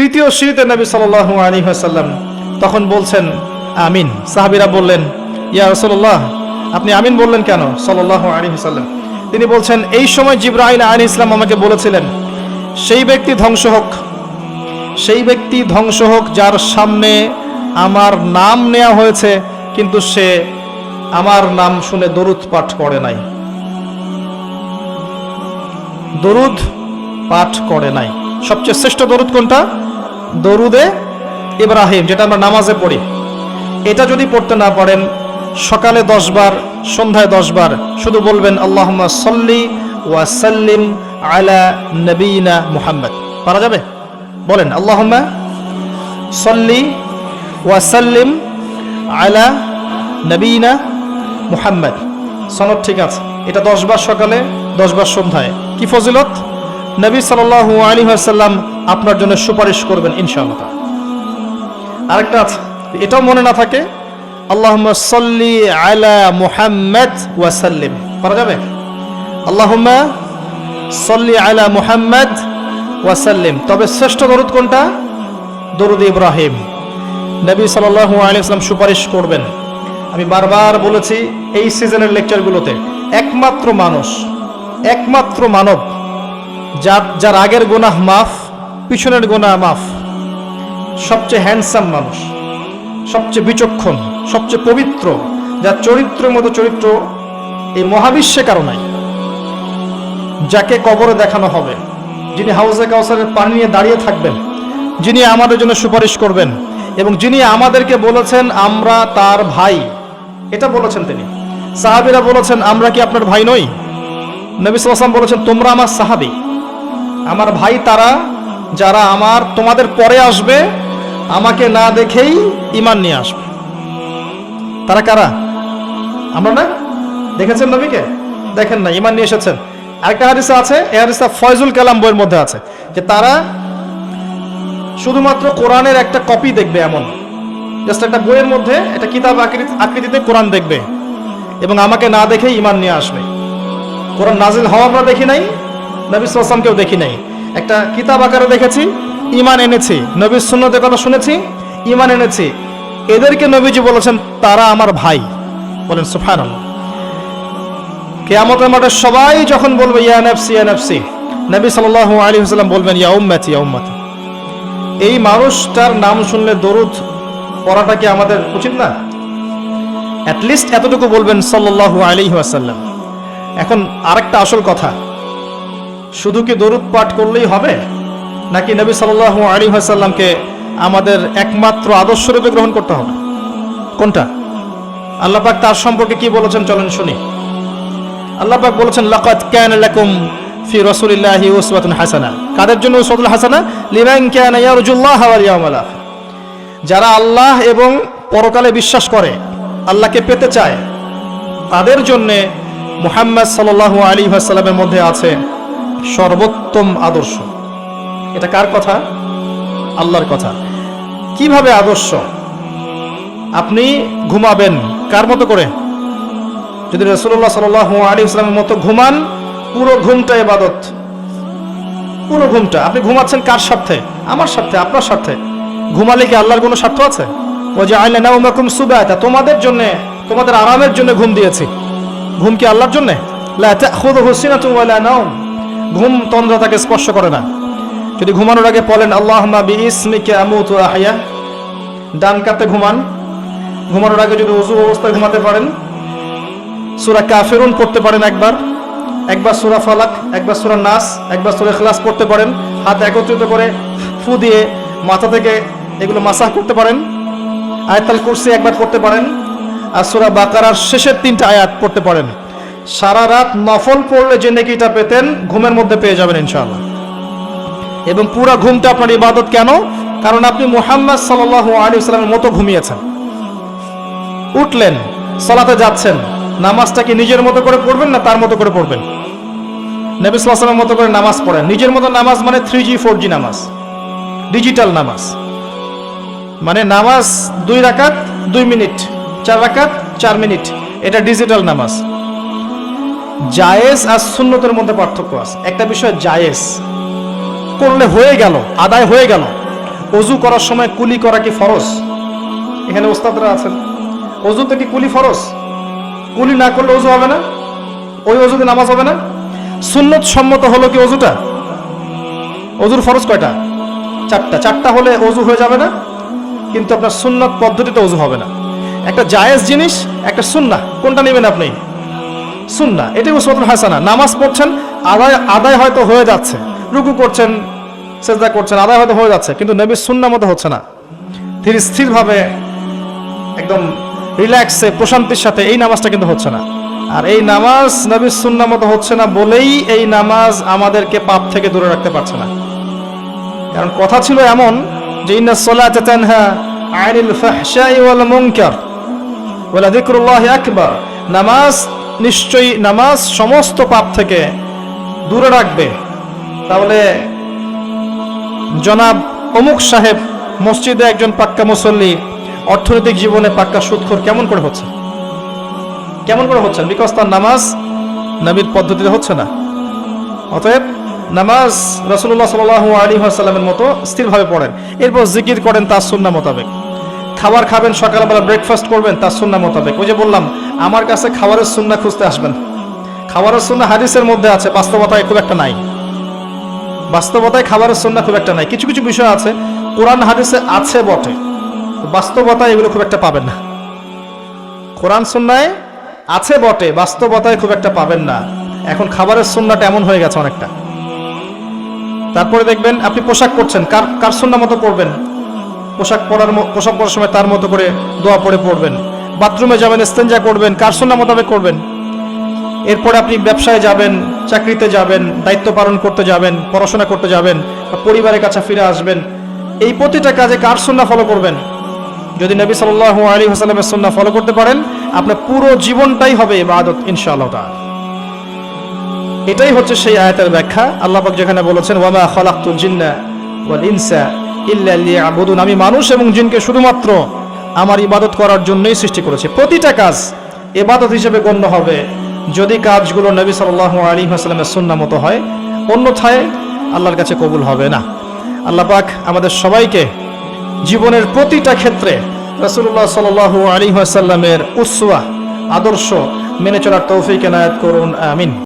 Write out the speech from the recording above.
তৃতীয় সিঁড়িতে নবী সাল্লাল্লাহু আলী সাল্লাম তখন বলছেন, আমিন। সাহাবিরা বললেন, ইয়া রসল্লাহ আপনি আমিন বললেন কেন? সাল্লাল্লাহু আলী সাল্লাম তিনি বলছেন, এই সময় জিব্রাহিল আলী ইসলাম আমাকে বলেছিলেন, সেই ব্যক্তি ধ্বংস হোক, সেই ব্যক্তি ধ্বংস হোক যার সামনে আমার নাম নেওয়া হয়েছে, কিন্তু সে আমার নাম শুনে দরুদ পাঠ করে নাই। দরুদ পাঠ করে নাই। সবচেয়ে শ্রেষ্ঠ দরুদ কোনটা? দরুদে ইব্রাহিম, যেটা আমরা নামাজে পড়ি। এটা যদি পড়তে না পারেন, সকালে দশ বার সন্ধ্যায় দশ বার শুধু বলবেন আল্লাহ সল্লি ওয়াসাল্লিম আলা নবীনা মুহাম্মদ। পারা যাবে? বলেন আল্লাহ সল্লি ওয়াসাল্লিম আলা নবীনা মুহাম্মদ। সনদ ঠিক আছে। এটা দশ বার সকালে দশ বার সন্ধ্যায়। কি ফজিলত? নবী সাল্লাল্লাহু আলী আসাল্লাম আপনার জন্য সুপারিশ করবেন ইনশাআল্লাহ। আরেকটা আছে, এটাও মনে না থাকে আল্লাহ সল্লি আলা মুহাম্মদ ওয়াসাল্লিম। করা যাবে? আল্লাহুম্মা সল্লি আলা মুহাম্মদ ওয়াসাল্লিম। তবে শ্রেষ্ঠ দরুদ কোনটা? দরুদ ইব্রাহিম। নবী সাল্লাল্লাহু আলাইহি ওয়াসাল্লাম সুপারিশ করবেন। আমি বারবার বলেছি, এই সিজনের লেকচারগুলোতে একমাত্র মানুষ, একমাত্র মানব যার যার আগের গোনাহ মাফ, পিছনের গোনাহ মাফ। সবচেয়ে হ্যান্ডসাম মানুষ, সবচেয়ে বিচক্ষণ, সবচেয়ে পবিত্র, যার চরিত্রের মতো চরিত্র এই মহাবিশ্বে কারও নাই। যাকে কবরে দেখানো হবে, যিনি হাউজে কাউসারের পানি নিয়ে দাঁড়িয়ে থাকবেন, যিনি আমাদের জন্য সুপারিশ করবেন, এবং যিনি আমাদেরকে বলেছেন, আমরা তার ভাই। এটা বলেছেন তিনি। সাহাবিরা বলেছেন, আমরা কি আপনার ভাই নই? নবী বলেছেন, তোমরা আমার সাহাবি। আমার ভাই তারা, যারা আমার, তোমাদের পরে আসবে, আমাকে না দেখেই ইমান নিয়ে আসবে। তারা কারা? আমরা না? দেখেছেন নবীকে? দেখেন না ইমান নিয়ে এসেছেন। আরেকটা হাদিসা আছে, এই হাদিসা ফয়জুল কালাম বইয়ের মধ্যে আছে, যে তারা শুধুমাত্র কোরআনের একটা কপি দেখবে এমন। জাস্ট একটা বইয়ের মধ্যে, একটা কিতাব আকৃতি- আকৃতিতে কোরআন দেখবে। এবং আমাকে না দেখেই ইমান নিয়ে আসবে। কোরআন নাজিল হওয়া আমরা দেখি নাই নবী সাল্লামকেও দেখি নাই। একটা কিতাব আকারে দেখেছি ইমান এনেছি, নবীর সুন্নতের কথা শুনেছি ইমান এনেছি। এদেরকে নবীজি বলেছেন, তারা আমার ভাই। বলেন সুফান কেয়ামতের মাঠে সবাই যখন বলবে, ইয়া নফসি ইয়া নফসি, নবী সাল্লাল্লাহু আলাইহি ওয়াসাল্লাম বলবেন, ইয়া উম্মতি, ইয়া এই মানুষটার নাম শুনলে দরুদ পড়াটা কি আমাদের উচিত না? অ্যাটলিস্ট এতটুকু বলবেন, সাল্লাল্লাহু আলাইহি ওয়াসাল্লাম। এখন আরেকটা আসল কথা শুধু কি দরুদ পাঠ করলেই হবে? নাকি নবী সাল্লাল্লাহু আলাইহি ওয়াসাল্লামকে আমাদের একমাত্র আদর্শ রূপে গ্রহণ করতে হবে? কোনটা? আল্লাহ পাক তার সম্পর্কে কি বলেছেন চলেন শুনি। আল্লাহ পাক বলেছেন, লাকাদ কানা লাকুম ফি রাসূলিল্লাহি উসওয়াতুন হাসানা। কাদের জন্য উসওয়াতুল হাসানা? লিমান কানা ইয়ারজুল্লাহ ওয়াল ইয়াউমাল যারা আল্লাহ এবং পরকালে বিশ্বাস করে, আল্লাহকে পেতে চায়, তাদের জন্য মুহাম্মদ সাল্লাল্লাহু আলাইহি ওয়াসাল্লামের মধ্যে আছে সর্বোত্তম আদর্শ। এটা কার কথা? আল্লাহর কথা। কীভাবে আদর্শ? আপনি ঘুমাবেন কার মতো করে? যদি রসুল্লাহ সাল আলী ইসলামের মতো ঘুমান, পুরো ঘুমটা এবাদত পুরো ঘুমটা। আপনি ঘুমাচ্ছেন কার স্বার্থে? আমার স্বার্থে, আপনার স্বার্থে। ঘুমালে কি আল্লাহর কোনো স্বার্থ আছে? ও যে আইলে না উমাকুম সুবায়তা তোমাদের জন্য, তোমাদের আরামের জন্য ঘুম দিয়েছি। ঘুম কি আল্লাহর জন্য? ঘুম তন্দ্রা তাকে স্পর্শ করে না। যদি ঘুমানোর আগে বলেন আল্লাহ আহিয়া ডান কাতে ঘুমান। ঘুমানোর আগে যদি উজু অবস্থায় ঘুমাতে পারেন, সুরা কাফেরুন পড়তে পারেন একবার। একবার সুরা ফালাক, একবার সুরা নাস, একবার সুরা খ্লাস পড়তে পারেন। হাত একত্রিত করে ফু দিয়ে মাথা থেকে এগুলো মাসাহ করতে পারেন। আয়াতাল কুরসি একবার পড়তে পারেন। আর সুরা বাকারার শেষের তিনটা আয়াত পড়তে পারেন। সারা রাত নফল পড়লে যে নেকিটা পেতেন, ঘুমের মধ্যে পেয়ে যাবেন ইনশাআল্লাহ। এবং পুরো ঘুমটা আপনার ইবাদত কেন? কারণ আপনি মুহাম্মদ সাল্লাল্লাহু আলাইহি সাল্লামের মতো ঘুমিয়েছেন। উঠলেন, সলাতে যাচ্ছেন, নামাজটা কি নিজের মতো করে পড়বেন না তার মতো করে পড়বেন? নবী সাল্লামের মতো করে নামাজ পড়েন। নিজের মতো নামাজ মানে থ্রি জি ফোর জি নামাজ। ডিজিটাল নামাজ। মানে নামাজ দুই রাকাত, দুই মিনিট, চার রাকাত, চার মিনিট। এটা ডিজিটাল নামাজ। জায়েজ আর সুন্নতের মধ্যে পার্থক্য আছে। একটা বিষয় জায়েজ। করলে হয়ে গেল, আদায় হয়ে গেল। অজু করার সময় কুলি করা কি ফরজ? এখানে ওস্তাদরা আছেন। অজুতে কি কুলি ফরজ? কুলি না করলে অজু হবে না? ওই অজুতে নামাজ হবে না? সুন্নত সম্মত হলো কি অজুটা? অজুর ফরজ কয়টা? চারটা। চারটা হলে অজু হয়ে যাবে না, কিন্তু আপনার সুন্নত পদ্ধতিতে অজু হবে না। একটা জায়েজ জিনিস, একটা সুন্না কোনটা নেবেন আপনি? সুন্না এটাই উসমাতুল হাসানা। নামাজ পড়ছেন, আদায় আদায় হয়তো হয়ে যাচ্ছে। রুকু করছেন, সেজদা করছেন, আদায় হয়তো হয়ে যাচ্ছে, কিন্তু নবীর সুন্না মতো হচ্ছে না। ধীর স্থিরভাবে, একদম রিল্যাক্সে, প্রশান্তির সাথে এই নামাজটা কিন্তু হচ্ছে না। আর এই নামাজ নবীর সুন্না মতো হচ্ছে না বলেই এই নামাজ আমাদেরকে পাপ থেকে দূরে রাখতে পারছে না। কারণ কথা ছিল এমন যে আকবার। নামাজ নিশ্চয়ই নামাজ সমস্ত পাপ থেকে দূরে রাখবে। তাহলে জনাব অমুক সাহেব মসজিদে একজন পাক্কা মুসল্লি, অর্থনৈতিক জীবনে পাক্কা সুদখোর কেমন করে হচ্ছে? কেমন করে হচ্ছেন বিকজ তার নামাজ নবীর পদ্ধতিতে হচ্ছে না। অতএব নামাজ রসুল্লাহ সাল আলী সাল্লামের মতো স্থিরভাবে পড়েন। এরপর জিকির করেন তার সুন্না মোতাবেক। খাবার খাবেন, সকালবেলা ব্রেকফাস্ট করবেন, তার সুন্না মোতাবেক। ওই যে বললাম আমার কাছে খাবারের সুন্না খুঁজতে আসবেন। খাবারের সুন্না হাদিসের মধ্যে আছে, বাস্তবতায় খুব একটা নাই। বাস্তবতায় খাবারের সুন্না খুব একটা নাই। কিছু কিছু বিষয় আছে, কোরআন হাদিসে আছে বটে। বাস্তবতায় এগুলো খুব একটা পাবেন না। কোরআন সুন্নায় আছে বটে, বাস্তবতায় খুব একটা পাবেন না। এখন খাবারের সুন্নাটা এমন হয়ে গেছে অনেকটা। তারপরে দেখবেন আপনি পোশাক পরছেন, কার কার সুন্না মতো পরবেন? পোশাক পরার পোশাক পরার সময় তার মতো করে দোয়া পরে পড়বেন বাথরুমে যাবেন স্তেঞ্জা করবেন কার সুন্না মোতাবেক করবেন। এরপরে আপনি ব্যবসায় যাবেন, চাকরিতে যাবেন, দায়িত্ব পালন করতে যাবেন, পড়াশোনা করতে যাবেন বা পরিবারের কাছে ফিরে আসবেন। এই প্রতিটা কাজে কার সুন্না ফলো করবেন। যদি নবী সাল্লাল্লাহু আলাইহি ওয়াসাল্লামের সুন্নাহ ফলো করতে পারেন, আপনার পুরো জীবনটাই হবে ইবাদত, ইনশাআল্লাহ এটাই হচ্ছে সেই আয়াতের ব্যাখ্যা। আল্লাহ পাক যেখানে বলেছেন, ওয়ামা খালাকতুল জিন্না ইনসা ইল্লা আমি মানুষ এবং জিনকে শুধুমাত্র আমার ইবাদত করার জন্যই সৃষ্টি করেছে। প্রতিটা কাজ এবাদত হিসেবে গণ্য হবে। যদি কাজগুলো নবী সাল্লাল্লাহু আলাইহি ওয়াসাল্লামের সুন্নাহ মতো হয়, অন্যথায় আল্লাহর কাছে কবুল হবে না। আল্লাহ পাক আমাদের সবাইকে জীবনের প্রতিটা ক্ষেত্রে রাসূলুল্লাহ সাল্লাল্লাহু আলাইহি ওয়াসাল্লামের উসওয়া আদর্শ মেনে চলার তৌফিক এনায়েত করুন, আমিন।